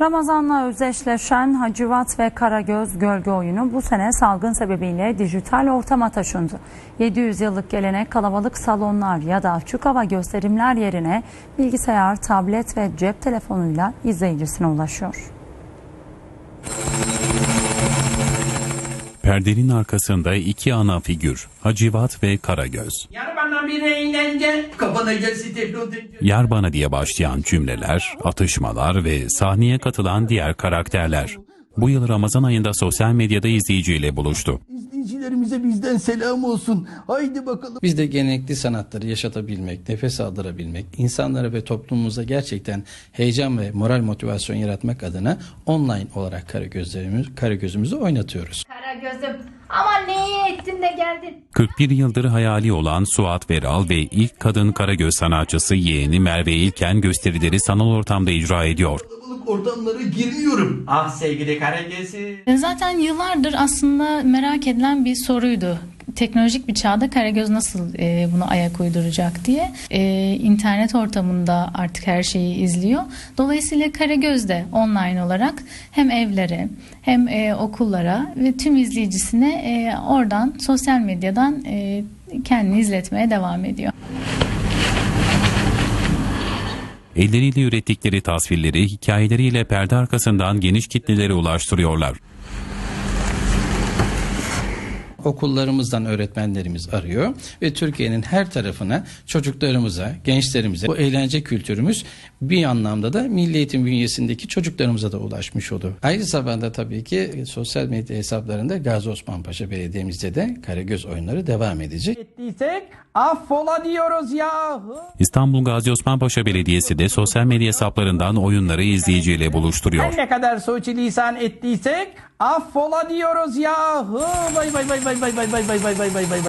Ramazan'la özdeşleşen Hacivat ve Karagöz gölge oyunu bu sene salgın sebebiyle dijital ortama taşındı. 700 yıllık gelenek kalabalık salonlar ya da açık hava gösterimler yerine bilgisayar, tablet ve cep telefonuyla izleyicisine ulaşıyor. Perdenin arkasında iki ana figür, Hacivat ve Karagöz. Yar bana bir eğlence, teknoloji. Yar bana diye başlayan cümleler, atışmalar ve sahneye katılan diğer karakterler. Bu yıl Ramazan ayında sosyal medyada izleyiciyle buluştu. İzleyicilerimize bizden selam olsun. Haydi bakalım. Biz de gelenekli sanatları yaşatabilmek, nefes aldırabilmek, insanlara ve toplumumuza gerçekten heyecan ve moral motivasyon yaratmak adına online olarak Karagözlerimiz, Karagözümüzü oynatıyoruz. Gözüm. Ama ne ettin de geldin? 41 yıldır hayali olan Suat Veral ve ilk kadın Karagöz sanatçısı yeğeni Merve İlken gösterileri sanal ortamda icra ediyor. Kalabalık ortamlara girmiyorum. Ah sevgili Karagöz'ü. Zaten yıllardır aslında merak edilen bir soruydu. Teknolojik bir çağda Karagöz nasıl e, bunu ayak uyduracak diye. E, internet ortamında artık her şeyi izliyor. Dolayısıyla Karagöz de online olarak hem evlere hem e, okullara ve tüm izleyicisine e, oradan sosyal medyadan e, kendini izletmeye devam ediyor. Elleriyle ürettikleri tasvirleri hikayeleriyle perde arkasından geniş kitlelere ulaştırıyorlar. Okullarımızdan öğretmenlerimiz arıyor ve Türkiye'nin her tarafına çocuklarımıza, gençlerimize bu eğlence kültürümüz bir anlamda da milli eğitim bünyesindeki çocuklarımıza da ulaşmış oldu. Aynı zamanda tabii ki sosyal medya hesaplarında Gazi Osman Paşa Belediye'mizde de Karagöz oyunları devam edecek. Ettiysek affola diyoruz yahu. İstanbul Gazi Osman Paşa Belediyesi de sosyal medya hesaplarından oyunları izleyiciyle buluşturuyor. Her ne kadar suçilisan ettiysek affola diyoruz yahu. Vay vay vay vay vay vay vay vay vay vay vay vay.